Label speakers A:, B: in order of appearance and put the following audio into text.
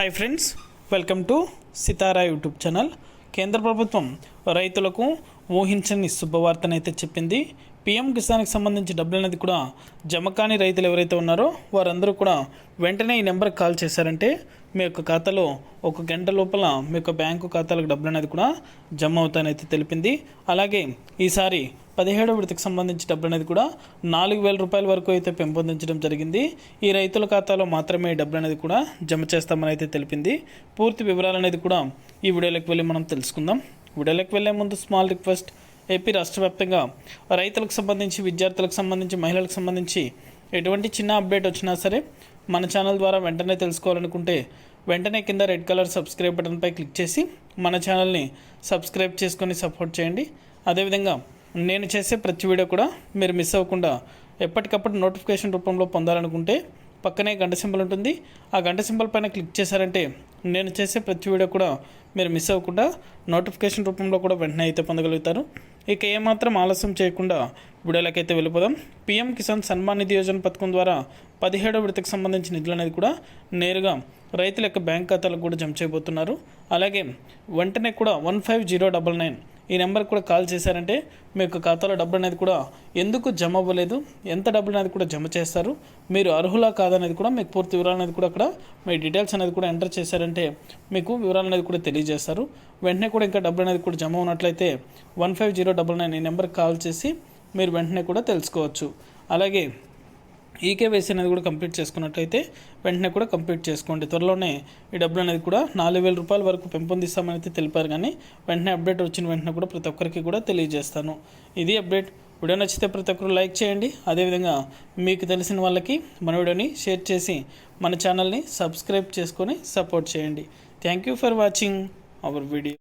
A: Hi friends welcome to Sitara YouTube channel కేంద్ర ప్రభుత్వం రైతులకు ఊహించని శుభవార్తనైతే చెప్పింది. పిఎం కిసాన్కి సంబంధించి డబ్బులు అనేది కూడా జమ కాని రైతులు ఎవరైతే ఉన్నారో వారందరూ కూడా వెంటనే ఈ నెంబర్కి కాల్ చేశారంటే మీ యొక్క ఖాతాలో ఒక గంట లోపల మీ యొక్క బ్యాంకు ఖాతాలకు డబ్బులు అనేది కూడా జమ అవుతానైతే తెలిపింది. అలాగే ఈసారి పదిహేడో విడతకు సంబంధించి డబ్బులు అనేది కూడా నాలుగు వేల రూపాయల వరకు అయితే పెంపొందించడం జరిగింది. ఈ రైతుల ఖాతాలో మాత్రమే డబ్బులు అనేది కూడా జమ చేస్తామని అయితే తెలిపింది. పూర్తి వివరాలు అనేది కూడా ఈ వీడియోలోకి వెళ్ళి మనం తెలుసుకుందాం. వీడియోలోకి వెళ్ళే ముందు స్మాల్ రిక్వెస్ట్. ఏపీ రాష్ట్ర వ్యాప్తంగా రైతులకు సంబంధించి విద్యార్థులకు సంబంధించి మహిళలకు సంబంధించి ఎటువంటి చిన్న అప్డేట్ వచ్చినా సరే మన ఛానల్ ద్వారా వెంటనే తెలుసుకోవాలనుకుంటే వెంటనే కింద రెడ్ కలర్ సబ్స్క్రైబ్ బటన్పై క్లిక్ చేసి మన ఛానల్ని సబ్స్క్రైబ్ చేసుకొని సపోర్ట్ చేయండి. అదేవిధంగా నేను చేసే ప్రతి వీడియో కూడా మీరు మిస్ అవ్వకుండా ఎప్పటికప్పుడు నోటిఫికేషన్ రూపంలో పొందాలనుకుంటే పక్కనే గంట సింబల్ ఉంటుంది. ఆ గంట సింబల్ పైన క్లిక్ చేశారంటే నేను చేసే ప్రతి వీడియో కూడా మీరు మిస్ అవ్వకుండా నోటిఫికేషన్ రూపంలో కూడా వెంటనే అయితే పొందగలుగుతారు. ఇక ఏమాత్రం ఆలస్యం చేయకుండా వీడియోలకైతే వెళ్ళిపోదాం. పీఎం కిసాన్ సన్మాన్ నిధి యోజన పథకం ద్వారా పదిహేడో విడతకు సంబంధించిన నిధులు అనేది కూడా నేరుగా రైతుల యొక్క బ్యాంక్ ఖాతాలకు కూడా జమ చేయబోతున్నారు. అలాగే వెంటనే కూడా one five zero double nine ఈ నెంబర్కి కూడా కాల్ చేశారంటే మీ యొక్క ఖాతాలో డబ్బులు అనేది కూడా ఎందుకు జమ అవ్వలేదు ఎంత డబ్బులు అనేది కూడా జమ చేస్తారు మీరు అర్హులా కాదనేది కూడా మీకు పూర్తి వివరాలు అనేది కూడా అక్కడ మీ డీటెయిల్స్ అనేది కూడా ఎంటర్ చేశారంటే మీకు వివరాలు అనేది కూడా తెలియజేస్తారు. వెంటనే కూడా ఇంకా డబ్బులు అనేది కూడా జమ ఉన్నట్లయితే one five zero double nine ఈ నెంబర్కి కాల్ చేసి మీరు వెంటనే కూడా తెలుసుకోవచ్చు. అలాగే ఈకేవైసీ అనేది కూడా కంప్లీట్ చేసుకున్నట్లయితే వెంటనే కూడా కంప్లీట్ చేసుకోండి. త్వరలోనే ఈ డబ్బులు అనేది కూడా నాలుగు వేల రూపాయల వరకు పెంపొందిస్తామని అయితే తెలిపారు కానీ వెంటనే అప్డేట్ వచ్చిన వెంటనే కూడా ప్రతి ఒక్కరికి కూడా తెలియజేస్తాను. ఇది అప్డేట్. వీడియో నచ్చితే ప్రతి ఒక్కరు లైక్ చేయండి. అదేవిధంగా మీకు తెలిసిన వాళ్ళకి మన వీడియోని షేర్ చేసి మన ఛానల్ని సబ్స్క్రైబ్ చేసుకొని సపోర్ట్ చేయండి. Thank you for watching our video